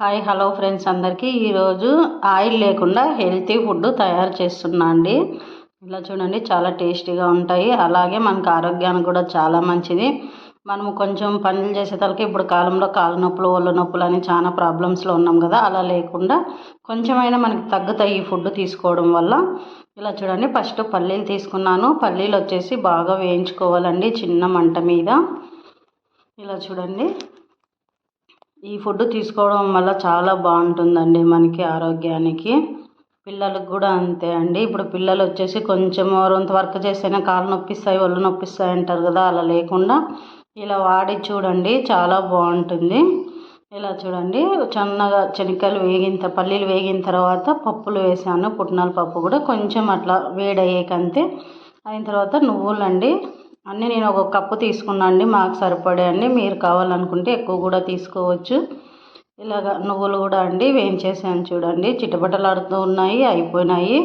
Hi hello friends అందరికీ. ఈరోజు oil లేకుండా హెల్తీ ఫుడ్ తయారు చేస్తున్నా అండి. ఇలా చూడండి చాలా టేస్టీగా ఉంటాయి. అలాగే మనకు ఆరోగ్యానికి కూడా చాలా మంచిది. మనము కొంచెం పనులు చేసేతలకి ఇప్పుడు కాలంలో కాళ్ళ నొప్పులు ఒళ్ళు నొప్పులు అని చాలా ప్రాబ్లమ్స్లో ఉన్నాం కదా అలా లేకుండా కొంచెమైనా మనకి తగ్గుతాయి ఈ ఫుడ్ తీసుకోవడం వల్ల. ఇలా చూడండి ఫస్ట్ పల్లీలు తీసుకున్నాను. పల్లీలు వచ్చేసి బాగా వేయించుకోవాలండి చిన్న మంట మీద. ఇలా చూడండి. ఈ ఫుడ్ తీసుకోవడం వల్ల చాలా బాగుంటుందండి మనకి ఆరోగ్యానికి. పిల్లలకు కూడా అంతే అండి. ఇప్పుడు పిల్లలు వచ్చేసి కొంచెం రొంత వర్క్ చేస్తేనే కాళ్ళు నొప్పిస్తాయి ఒళ్ళు నొప్పిస్తాయి అంటారు కదా అలా లేకుండా ఇలా వాడి చూడండి చాలా బాగుంటుంది. ఇలా చూడండి చిన్నగా శనగకాయలు వేగిన పల్లీలు వేగిన తర్వాత పప్పులు వేసాను పుట్నాల పప్పు కూడా కొంచెం అట్లా వేడయ్యేకంతే. అయిన తర్వాత నువ్వులండి అన్నీ నేను ఒక కప్పు తీసుకున్నాను అండి మాకు సరిపడే అండి మీరు కావాలనుకుంటే ఎక్కువ కూడా తీసుకోవచ్చు. ఇలాగ నువ్వులు కూడా అండి వేయించేసాను చూడండి చిటపటలాడుతూ ఉన్నాయి అయిపోయినాయి.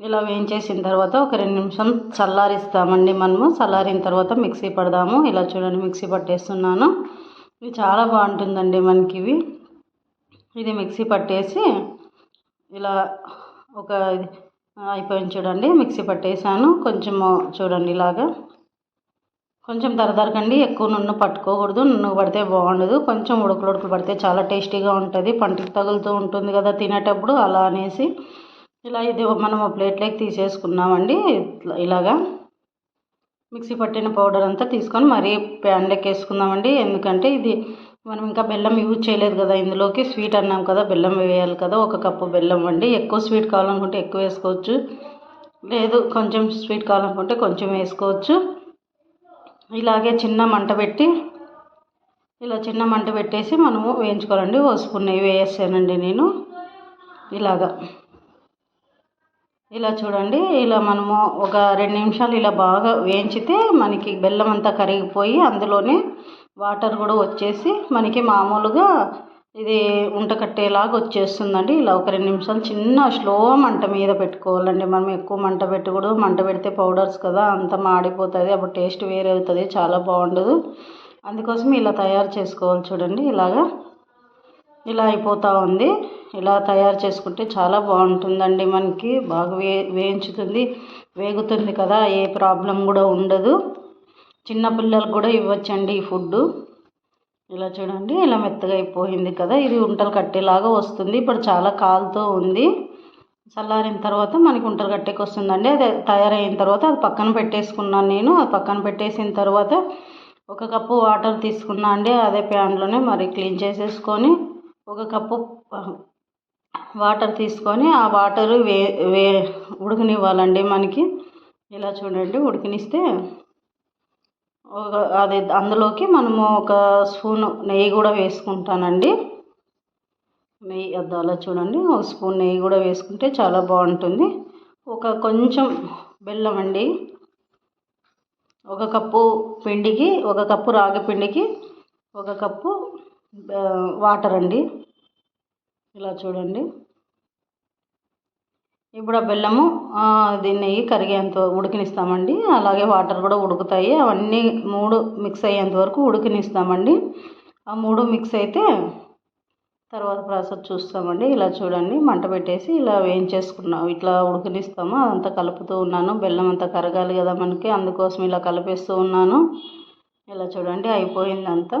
ఇలా వేయించేసిన తర్వాత ఒక రెండు నిమిషం చల్లారిస్తామండి మనము. చల్లారిన తర్వాత మిక్సీ పడదాము. ఇలా చూడండి మిక్సీ పట్టేస్తున్నాను. ఇది చాలా బాగుంటుందండి మనకి ఇవి. ఇది మిక్సీ పట్టేసి ఇలా ఒక అయిపోయింది చూడండి మిక్సీ పట్టేసాను. కొంచెము చూడండి ఇలాగా. కొంచెం దరదరకండి ఎక్కువ నూనె పట్టుకోకూడదు నూనె పడితే బాగుండదు. కొంచెం ఉడకలు ఉడకలు పడితే చాలా టేస్టీగా ఉంటుంది. పంటికి తగులుతూ ఉంటుంది కదా తినేటప్పుడు అలా అనేసి ఇలా ఇది మనం ప్లేట్లోకి తీసేసుకున్నామండి. ఇలాగా మిక్సీ పట్టిన పౌడర్ అంతా తీసుకొని మరీ ప్యాన్లోకి వేసుకుందామండి. ఎందుకంటే ఇది మనం ఇంకా బెల్లం యూజ్ చేయలేదు కదా ఇందులోకి. స్వీట్ అన్నాం కదా బెల్లం వేయాలి కదా ఒక కప్పు బెల్లం అండి. ఎక్కువ స్వీట్ కావాలనుకుంటే ఎక్కువ వేసుకోవచ్చు. లేదు కొంచెం స్వీట్ కావాలనుకుంటే కొంచెం వేసుకోవచ్చు. ఇలాగే చిన్న మంట పెట్టి ఇలా చిన్న మంట పెట్టేసి మనము వేయించుకోవాలండి. ఓ స్పూన్ నెయ్యి వేసానండి నేను. ఇలాగా. ఇలా చూడండి ఇలా మనము ఒక రెండు నిమిషాలు ఇలా బాగా వేయించితే మనకి బెల్లం అంతా కరిగిపోయి అందులోనే వాటర్ కూడా వచ్చేసి మనకి మామూలుగా ఇది ఉంట కట్టేలాగా వచ్చేస్తుందండి. ఇలా ఒక రెండు నిమిషాలు చిన్న స్లో మంట మీద పెట్టుకోవాలండి. మనం ఎక్కువ మంట పెట్టకూడదు. మంట పెడితే పౌడర్స్ కదా అంత మాడిపోతుంది. అప్పుడు టేస్ట్ వేరే అవుతుంది. చాలా బాగుండదు. అందుకోసం ఇలా తయారు చేసుకోవాలి చూడండి. ఇలాగా ఇలా అయిపోతూ ఉంది. ఇలా తయారు చేసుకుంటే చాలా బాగుంటుందండి మనకి. బాగా వే వేయించుతుంది. వేగుతుంది కదా. ఏ ప్రాబ్లం కూడా ఉండదు. చిన్నపిల్లలకు కూడా ఇవ్వచ్చండి ఈ ఫుడ్డు. ఇలా చూడండి ఇలా మెత్తగా అయిపోయింది కదా. ఇది ఉంటలు కట్టేలాగా వస్తుంది. ఇప్పుడు చాలా కాలుతో ఉంది. చల్లారిన తర్వాత మనకి ఉంటలు కట్టేకి వస్తుందండి అది తయారైన తర్వాత అది పక్కన పెట్టేసుకున్నాను నేను. అది పక్కన పెట్టేసిన తర్వాత ఒక కప్పు వాటర్ తీసుకున్నా అండి. అదే ప్యాన్లోనే మరి క్లీన్ చేసేసుకొని ఒక కప్పు వాటర్ తీసుకొని ఆ వాటర్ వే వే ఉడకనివ్వాలండి మనకి. ఇలా చూడండి ఉడికినిస్తే అది అందులోకి మనము ఒక స్పూన్ నెయ్యి కూడా వేసుకుంటానండి. నెయ్యి అద్దాలో చూడండి ఒక స్పూన్ నెయ్యి కూడా వేసుకుంటే చాలా బాగుంటుంది. ఒక కొంచెం బెల్లం అండి ఒక కప్పు పిండికి ఒక కప్పు రాగి పిండికి ఒక కప్పు వాటర్ అండి. ఇలా చూడండి. ఇప్పుడు ఆ బెల్లము దీన్ని కరిగేంత ఉడికినిస్తామండి. అలాగే వాటర్ కూడా ఉడుకుతాయి. అవన్నీ మూడు మిక్స్ అయ్యేంత వరకు ఉడికినిస్తామండి. ఆ మూడు మిక్స్ అయితే తర్వాత ప్రాసెస్ చూస్తామండి. ఇలా చూడండి. మంట పెట్టేసి ఇలా వేయించేసుకున్నాం. ఇట్లా ఉడికినిస్తాము. అదంతా కలుపుతూ ఉన్నాను. బెల్లం అంతా కరగాలి కదా మనకి. అందుకోసం ఇలా కలిపేస్తూ ఉన్నాను. ఇలా చూడండి. అయిపోయింది అంతా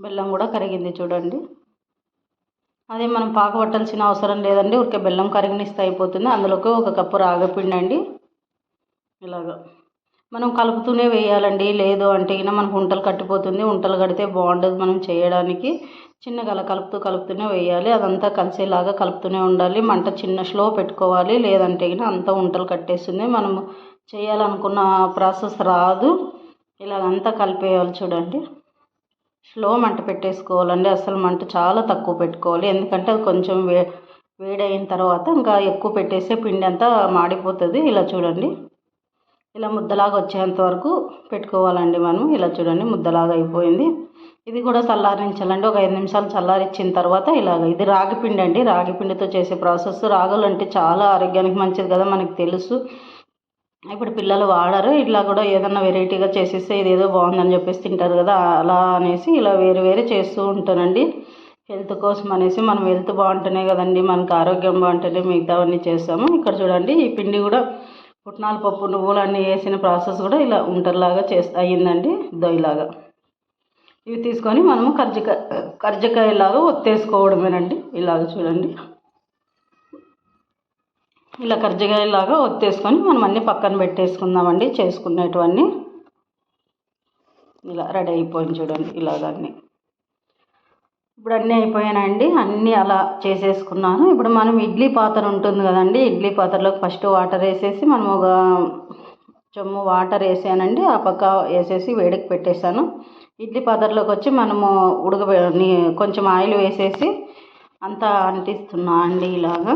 బెల్లం కూడా కరిగింది చూడండి. అదే మనం పాకబట్టాల్సిన అవసరం లేదండి. ఊరికే బెల్లం కరిగినిస్తే అయిపోతుంది. అందులోకి ఒక కప్పు రాగపిండి అండి. ఇలాగ. మనం కలుపుతూనే వేయాలండి. లేదు అంటే అయినా మనకు ఉంటలు కట్టిపోతుంది. ఉంటలు కడితే బాగుండదు మనం చేయడానికి. చిన్నగా అలా కలుపుతూ కలుపుతూనే వేయాలి. అదంతా కలిసేలాగా కలుపుతూనే ఉండాలి. మంట చిన్న స్లో పెట్టుకోవాలి. లేదంటే అయినా అంతా ఉంటలు కట్టేస్తుంది. మనము చేయాలనుకున్న ప్రాసెస్ రాదు. ఇలాగంతా కలిపేయాలి చూడండి. స్లో మంట పెట్టేసుకోవాలండి. అసలు మంట చాలా తక్కువ పెట్టుకోవాలి. ఎందుకంటే అది కొంచెం వే వేడైన తర్వాత ఇంకా ఎక్కువ పెట్టేస్తే పిండి అంతా మాడిపోతుంది. ఇలా చూడండి. ఇలా ముద్దలాగా వచ్చేంత వరకు పెట్టుకోవాలండి మనం. ఇలా చూడండి ముద్దలాగా అయిపోయింది. ఇది కూడా చల్లారించాలండి. ఒక ఐదు నిమిషాలు చల్లారించిన తర్వాత ఇలాగ. ఇది రాగి పిండి అండి రాగి పిండితో చేసే ప్రాసెస్. రాగులు అంటే చాలా ఆరోగ్యానికి మంచిది కదా మనకు తెలుసు. ఇప్పుడు పిల్లలు వాడరు ఇట్లా కూడా ఏదన్నా వెరైటీగా చేసేస్తే ఇదేదో బాగుందని చెప్పేసి తింటారు కదా అలా అనేసి ఇలా వేరు వేరు చేస్తూ ఉంటానండి. హెల్త్ కోసం అనేసి మనం హెల్త్ బాగుంటేనే కదండి మనకు ఆరోగ్యం బాగుంటేనే మిగతావన్నీ చేస్తాము. ఇక్కడ చూడండి ఈ పిండి కూడా పుట్నాల పప్పు నువ్వులు అన్నీ వేసిన ప్రాసెస్ కూడా ఇలా ఉంటర్లాగా చేస్త అయ్యిందండి దొయ్యలాగా ఇవి తీసుకొని మనము కర్జికాయ కర్జికాయలాగా ఒత్తేసుకోవడమేనండి ఇలాగ చూడండి. ఇలా కర్జికాయలాగా ఒత్తేసుకొని మనం అన్నీ పక్కన పెట్టేసుకుందామండి చేసుకునేటివన్నీ. ఇలా రెడీ అయిపోయింది చూడండి ఇలాగన్నీ. ఇప్పుడు అన్నీ అయిపోయానండి అన్నీ అలా చేసేసుకున్నాను. ఇప్పుడు మనం ఇడ్లీ పాత్ర ఉంటుంది కదండి ఇడ్లీ పాత్రలోకి ఫస్ట్ వాటర్ వేసేసి మనం ఒక చెమ్ము వాటర్ వేసానండి ఆ పక్క వేసేసి వేడికి పెట్టేశాను. ఇడ్లీ పాత్రలోకి వచ్చి మనము ఉడక కొంచెం ఆయిల్ వేసేసి అంతా అంటిస్తున్నా అండి ఇలాగా.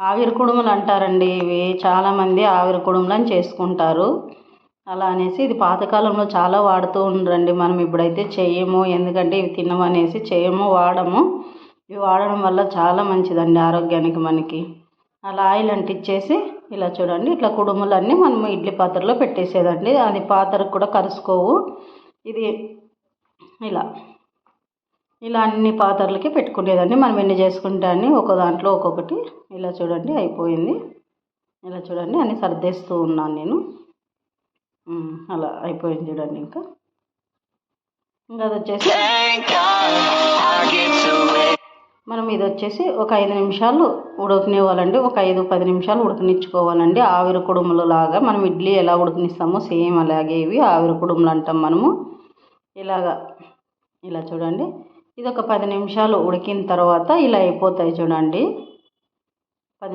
ఆవిరి కుడుములు అంటారండి ఇవి. చాలామంది ఆవిరి కుడుములని చేసుకుంటారు. అలా అనేసి ఇది పాతకాలంలో చాలా వాడుతూ ఉండరండి మనం. ఇప్పుడైతే చేయము ఎందుకంటే ఇవి తినమనేసి చేయము వాడము. ఇవి వాడడం వల్ల చాలా మంచిదండి ఆరోగ్యానికి మనకి. అలా ఆయిల్ అంటించేసి ఇలా చూడండి ఇట్లా కుడుములన్నీ మనం ఇడ్లీ పాత్రలో పెట్టేసేదండి. అది పాత్రకు కూడా కరుసుకోవు ఇది ఇలా. ఇలా అన్ని పాత్రలకి పెట్టుకునేదండి. మనం ఎన్ని చేసుకుంటే అన్ని ఒక దాంట్లో ఒక్కొక్కటి ఇలా చూడండి అయిపోయింది. ఇలా చూడండి అన్ని సర్దేస్తూ ఉన్నాను నేను. అలా అయిపోయింది చూడండి ఇంకా. ఇంకా అది వచ్చేసి మనం ఇది వచ్చేసి ఒక ఐదు నిమిషాలు ఉడకనివ్వాలండి. ఒక ఐదు పది నిమిషాలు ఉడకనిచ్చుకోవాలండి. ఆవిరి కుడుములు లాగా మనం ఇడ్లీ ఎలా ఉడకనిస్తామో సేమ్ అలాగే ఇవి ఆవిరి కుడుములు అంటాం మనము. ఇలాగా. ఇలా చూడండి. ఇది ఒక పది నిమిషాలు ఉడికిన తర్వాత ఇలా అయిపోతాయి చూడండి. పది